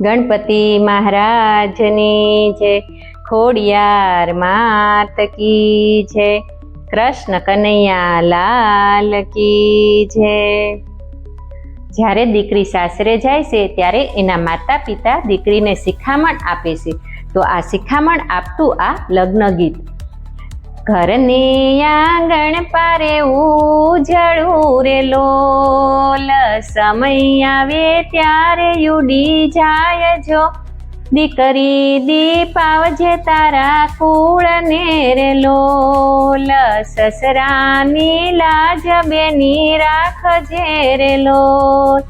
ગણપતિ મહારાજની છે ખોડિયાર માત કી છે, કૃષ્ણ કનૈયા લાલ કી છે. જ્યારે દીકરી સાસરે જાય છે, ત્યારે એના માતા પિતા દીકરીને શિખામણ આપે છે. તો આ શિખામણ આપતું આ લગ્ન ગીત ઘરની આંગણ પારે ઉજળું રે લોલ. સમય આવે ત્યારે યુડી જાય જો. દીકરી દીપાવજે તારા કુળને રે લોલ. સસરાની લાજ બેની રાખજે રે લોલ.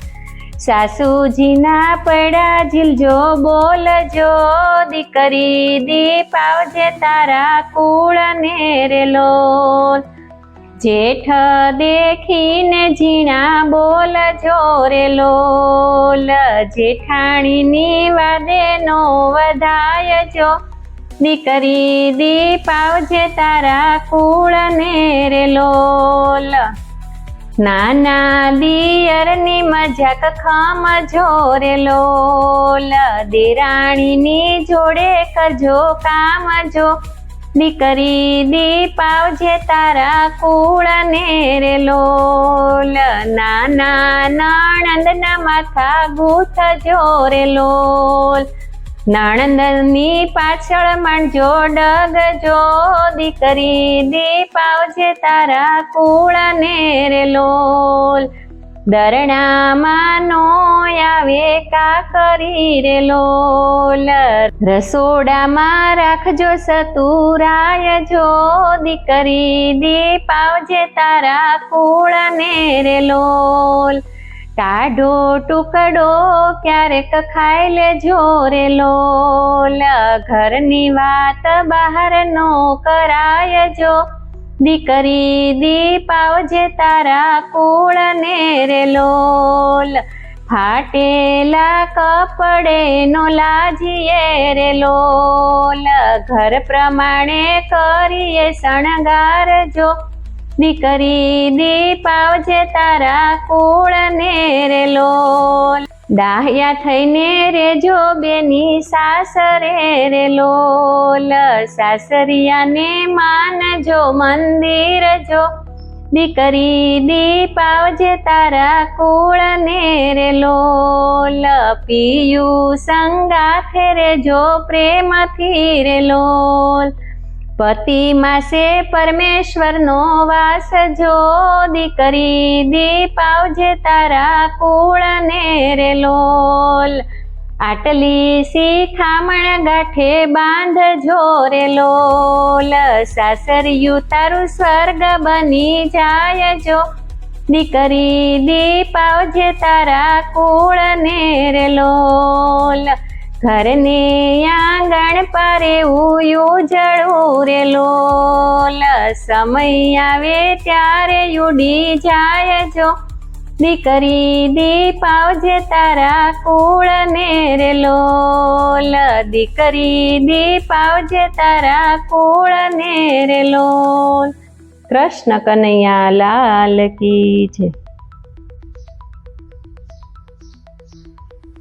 સાસુજીના પડા ઝીલજો બોલજો, દીકરી દીપાવજે તારા કુળને નેરેલો જેઠ દેખીને ઝીણા બોલજો રે લોલ જેઠાણીની વાદે નો વધાયજો. દીકરી દીપાવજે તારા કુળને રે લોલ નાના દિયરની મજાક ખમ જોરે લોલ. દેરાણીની જોડે કરજો કામ જો. દીકરી દીપાવજે તારા કુળને રે લોલ. નાના નણંદના માથા ગૂંથજો રે લોલ. નણંદની પાછળ માંડજો ડગજો દીકરી દીપાવજે તારા કુળને રે લોલ. દરણામાં નો આવે કા કરી રે લોલ. રસોડામાં રાખજો સતુરાય જો દીકરી દીપાવજે તારા કુળને રે લોલ. ટાઢો ટુકડો, ક્યારેક ખાઈ લેજો રે લોલ. ઘરની વાત બહાર નો કરાય જો દીકરી દીપાવજે તારા કુળને રે લોલ. ફાટેલા કપડે નો લાજીએ રે લોલ. ઘર પ્રમાણે કરીએ શણગાર જો દીકરી દીપાવજે તારા કુળને રે લોલ. ડાહ્યા થઈને રેજો બેની સાસરે રે લોલ. સાસરિયાને માનજો મંદિર જો. દીકરી દીપાવજે તારા કુળને રે લોલ. પિયું સંગાથે રેજો પ્રેમથી રે લોલ. પતિ માસે પરમેશ્વરનો વાસ જો દીકરી દીપાવજે તારા કુળને રે લોલ. આટલી શિખામણ ગાંઠે બાંધજો રે લોલ. સાસરિયું તારું સ્વર્ગ બની જાય જો દીકરી દીપાવજે તારા કુળને રે લોલ. ઘરને આંગણ પારે ઉજળું રે લોલ સમય આવે ત્યારે યુડી જાય જો. દીકરી દીપાવજે તારા કુળને રે લોલ દીકરી દીપાવજે તારા કુળને રે લોલ કૃષ્ણ કનૈયા લાલ કી છે